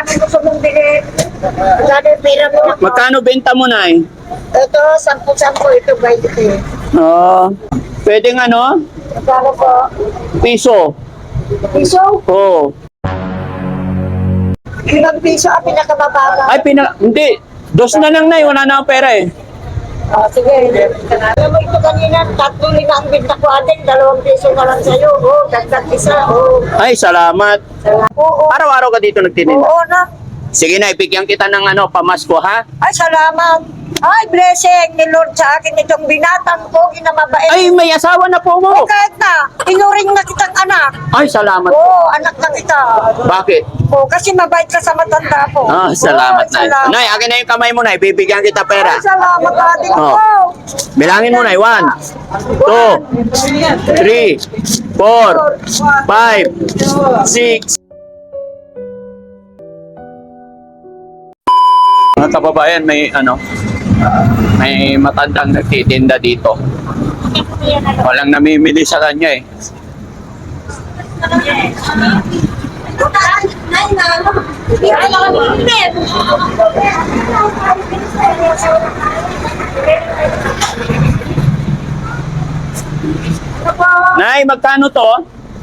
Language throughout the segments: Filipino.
Magkano gusto mong bilhin? Magkano yung pera mo? Magkano benta mo, Nay? Ito, sampu-sampu. Ito, 20. Oo. pwedeng ano? Magkano po? Piso. Piso? Oo. Ilang piso ang pinakamababa? Ay, pina... Hindi. Dos na lang, Nay. Wala na akong pera eh. Oh, sige. Alam mo ito kanina, tatlo lima ang binta ko ating, dalawang piso na lang sa'yo. Oh, dagdag isa. Oh. Ay, salamat. Oo, Araw-araw ka dito nagtitinda. oo na. Sige na, ipigyan kita ng ano, pamasko ha? Ay, salamat. Ay, blessing ni Lord sa akin itong binatang ko, inamabait. Ay, may asawa na po mo. Eh, kahit na, inuring na kitang anak. Ay, salamat. Oo, anak na kita. Bakit? Oo, kasi mabait ka sa matanda ko. Ah, salamat, Oo, Nay. salamat. Nay, akin na yung kamay mo, Nay. Bibigyan kita pera. Ay, salamat ating Oh. ko. Bilangin mo, Nay. One, two, three, four, five, six. Mga kababayan, may ano, may matandang nagtitinda dito. Walang namimili sa kanya eh. Nay, magkano to?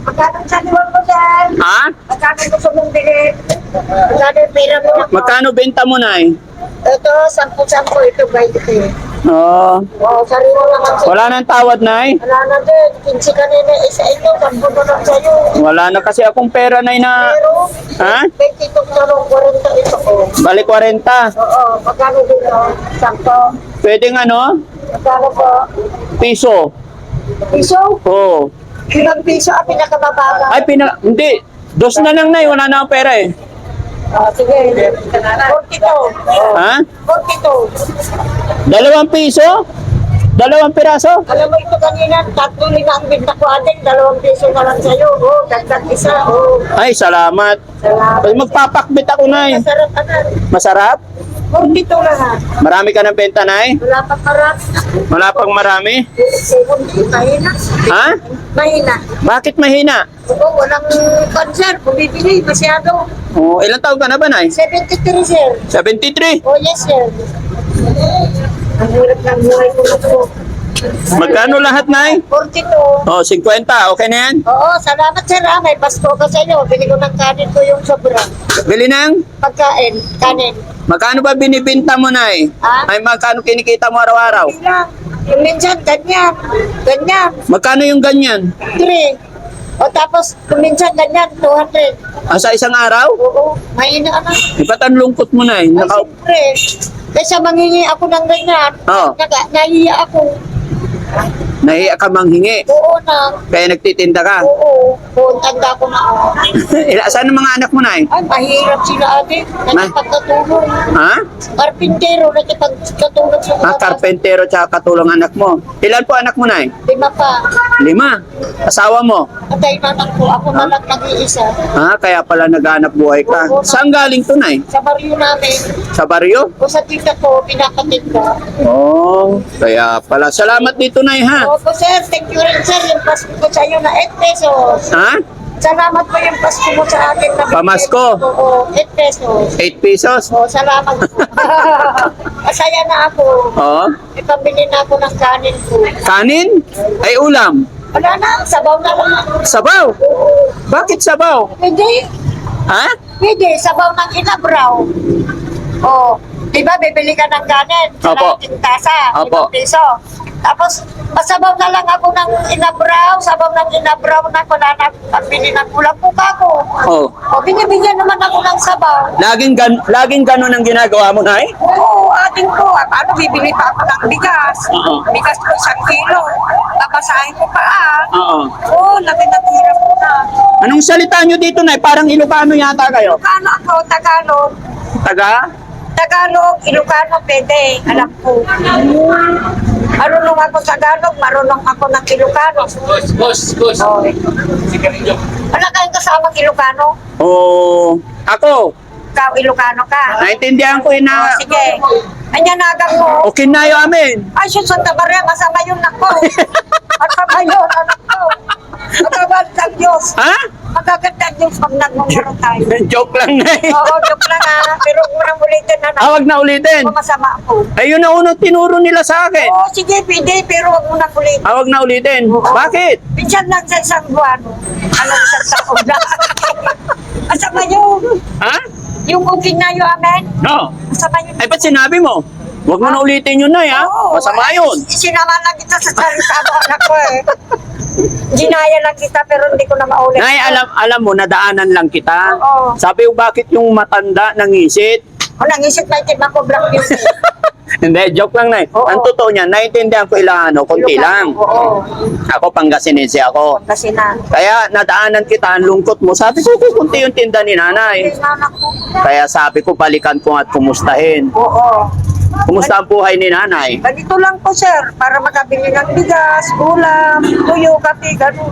Magkano sa liwan mo, sir? Ha? Magkano gusto mong bilhin? Magkano pera mo? Magkano benta mo, Nay? Ito, sampu-sampu. Ito, 20. Oo. Oo, sarili naman sa'yo. wala nang tawad, Nay. Wala na din. 15 kanina isa ito. Sampu na lang sa'yo. Wala na kasi akong pera, na... Pero, Ha? 22 sarong 40 ito ko. Bali 40. Oo, magkano din o? Sampo. Pwedeng ano? Magkano po? Piso. Piso? Oo. Ilang piso ang pinakamababa? Ay, pina... Hindi. Dos na lang, Nay. Wala na akong pera eh. Oh, sige. 42. Ha? 42. Dalawang piso? Dalawang piraso? Alam mo ito kanina, tatlo lima ang binta ko ating, dalawang piso na lang sa'yo. Oh, dagdag isa. Oh, Ay, salamat. salamat. Ay, magpapakbit ako, Nay. Masarap ka na. Masarap? 42 lahat. Marami ka ng benta, Nay? Wala pa parang. Wala pang marami? Mahina. Ha? Mahina. Bakit mahina? Oo, walang concert. Bumibili, masyado. Oh, ilang taon ka na ba, Nay? 73, sir. 73. Oh, yes, sir. Ang hirap ng buhay ko na po. Magkano lahat, Nay? 42. Oh, 50. Okay na yan? Oo, salamat sir ha. May Pasko ka sa inyo. Bili ko ng kanin ko yung sobra. Bili ng? Pagkain, kanin. Magkano ba binibinta mo, Nay? Ha? Ay, magkano kinikita mo araw-araw? Yung minsan, ganyan. Ganyan. Magkano yung ganyan? 3. O tapos, kung minsan ganyan, 200. Ah, sa isang araw? Oo, mahina na. Eh, ba't ang lungkot mo, Nay? Ay, Naka... siyempre. Kaysa mangingi ako ng ganyan, Oo. naga, nahiya ako. Nahiya ka manghingi. Oo na. Kaya nagtitinda ka. Oo. Oo, tanda ko na ako. Ila- Saan ang mga anak mo, Nay? Ay, mahirap sila ate. Nagpagkatulong. Ha? Karpintero, nagpagkatulong sa Ah, mga karpentero tsaka katulong anak mo. Ilan po anak mo, Nay? Lima pa. Lima. Asawa mo? Atay na po. Ako na lang nag-iisa. Ah, kaya pala naghanap buhay ka. Saan galing to, Nay? Sa baryo namin, Sa baryo? o sa tita ko, pinakatid ko. Oh, kaya pala. Salamat dito, Nay, ha? Opo sir, thank you rin sir. Yung pasko ko sa iyo na 8 pesos. Ha? Salamat po yung pasko mo sa akin na Pamasko? Oo, 8 pesos. 8 pesos? Oo, salamat po. Masaya na ako. Oo. May pambili na ako ng kanin ko. Kanin? Ay ulam? Wala na, sabaw na lang. Sabaw? Bakit sabaw? Pwede, Ha? pwede, sabaw ng inabraw. Oo. Di ba, bibili ka ng kanin? Opo. Kalahating tasa, Opo. piso. Tapos, pasabaw na lang ako ng inabraw, sabaw ng inabraw na ko na pambili ng ulam po ako. Oh. O, binibigyan naman ako ng sabaw. Laging, gan laging ganun ang ginagawa mo, Nay? Oo, ating ko. Ah, Paano bibili pa ako ng bigas? Oo. Bigas ko isang kilo. Papasahin ko pa ah. Oo. Oo, laki na hirap ko na. Anong salita nyo dito, Nay? Parang Ilocano yata kayo. Ilocano ako, Tagalog. Taga? Tagalog, Ilocano, pwede. Alam ko. Marunong ako sa Tagalog, marunong ako ng Ilocano. Boss, boss. Oh. Wala kayong kasamang Ilocano? Oh, ako. Ikaw, Ilocano ka. Naintindihan ko yun Oh, na sige. Anyanagang mo. okay na yun amin. Ay, sus, Santa Maria, masama yun ako. Masama yun, anak ko. Magagat ng Diyos. Ha? Magagat ng Diyos pag nagmumuro tayo. Joke lang na eh. Oo, joke lang ha. Pero huwag mo nang ulitin na Ah, wag na ulitin. Kung masama ako. Ayun na unang tinuro nila sa akin. Oo, sige, pwede, pero huwag mo nang ulitin. Ah, wag na ulitin. Oo. Bakit? Minsan lang sa isang buwan. Ano isang taon na. Masama yung, Ha? Yung booking na yung amen. No. Masama yun. Ay, ba't sinabi mo? Wag mo na ulitin yun na, ha? Oo. Masama yun. Sinama lang kita sa salita mo, anak ko eh. Ginaya lang kita pero hindi ko na maulit. Nay, alam, alam mo, nadaanan lang kita. Oo. Sabi ko, bakit yung matanda nangisit? O nangisip na itim ako black beauty. Hindi, joke lang, Nay. Oo. Ang totoo niya, naiintindihan ko ilang ano, konti lang. Oo. Ako, Pangasinense ako. Kasi na. Kaya nadaanan kita, ang lungkot mo. Sabi ko, kukunti yung tinda ni nanay. Ko. Kaya sabi ko, balikan ko at kumustahin. Oo. Kumusta ang buhay ni nanay? Ganito lang po, sir. Para makabili ng bigas, ulam, tuyo, kape, ganun.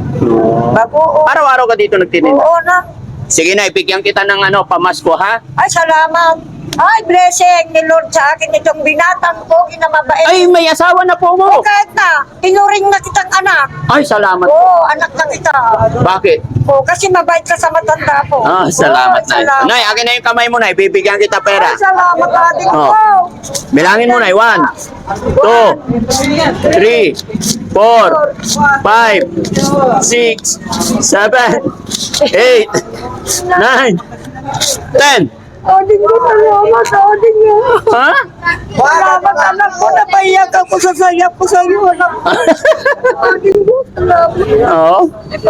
Bago, Araw-araw ka dito nagtitinda. Oo na. Sige na, ibigyan kita ng ano, pamasko ha? Ay, salamat. Ay, blessing ni Lord sa akin itong binatang ko, ginamabait. Ay, may asawa na po mo. Oh, kahit na, tinuring na kitang anak. Ay, salamat. Oo, anak na kita. Bakit? Oo, kasi mabait ka sa matanda po. Ah, salamat Oo, na. salamat. Nay, akin na yung kamay mo, Nay. Bibigyan kita pera. Ay, salamat ating Oh. ko. Bilangin mo, Nay. One, two, three, four, five, six, seven, eight, nine, ten. Odin ko, salamat, Odin ko. Ha? Salamat, anak ko, napaiyak ako sa saya ko sa iyo, anak ko. Odin ko, salamat. Oo.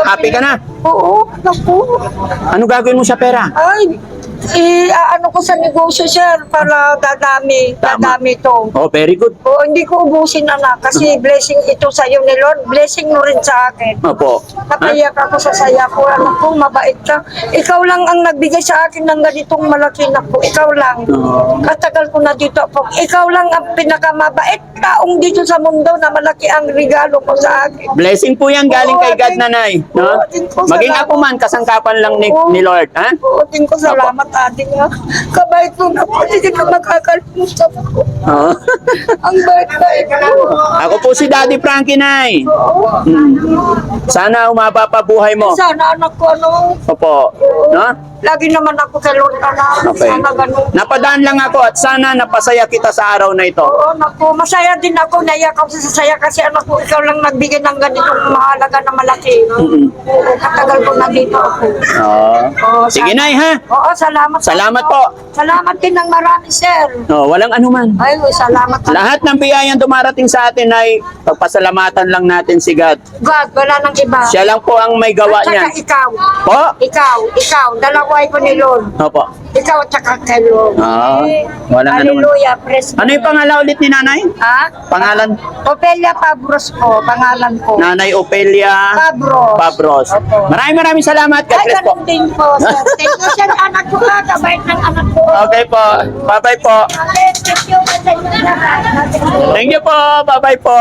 Happy ka na? Oo, anak ko. Ano gagawin mo sa pera? Ay, i ano ko sa negosyo, sir, para dadami, Tama. dadami to. Oh, very good. Oo, hindi ko ubusin, anak, kasi blessing ito sa iyo ni Lord, blessing mo rin sa akin. Opo. Ha? Napayak ako sa saya ko, anak ko, mabait ka. Ikaw lang ang nagbigay sa akin ng ganitong malaki na ko. Ikaw lang. Oo. Katagal ko na dito po. Ikaw lang ang pinakamabait taong dito sa mundo na malaki ang regalo mo sa akin. Blessing po yan galing kay God, Oo, nanay. No? Oo, ating ko, Maging salamat. ako man, kasangkapan lang ni, Oo. ni Lord. Ha? Oo, din ko salamat ating nga. Kabait mo na po. Hindi ka makakalimutan ko. Oo. Ang bait-bait mo. ako po si Daddy Frankie, Nay. Oo. Hmm. Sana umaba pa buhay mo. Sana anak ko, ano, Opo. No? Lagi naman ako sa Lord ka na. Okay. Sana ganun. Napadaan lang ako at sana napasaya kita sa araw na ito. Oo, naku, masaya din ako, naiyak ako sa saya kasi anak ko, ikaw lang nagbigay ng ganitong mahalaga na malaki. Mm-mm. Oo, katagal ko na dito ako. Oo. Oo, Sige, sana- Nay, ha? Oo, salamat. Salamat po. po. Salamat din ng marami, sir. No, walang anuman. Ay, salamat. Lahat ng biyayang dumarating sa atin ay pagpasalamatan lang natin si God. God, wala nang iba. Siya lang po ang may gawa At saka niya. ikaw. Po? Ikaw, ikaw, dalaway ko ni Lord. Opo. Ikaw at saka kay Lord. Ah, walang anuman. Hallelujah, praise Ano yung pangalan ulit ni nanay? Ha? Pangalan? Opelia Pabros po, pangalan ko. Nanay Opelia Pabros. Pabros. Opo. Maraming maraming salamat. God Ay, bless po. ganun din po, sir. Thank you, sir. Anak ko ka, kabait ng anak ko. Okay po. Bye-bye po. Thank you. Thank you po. Bye-bye po.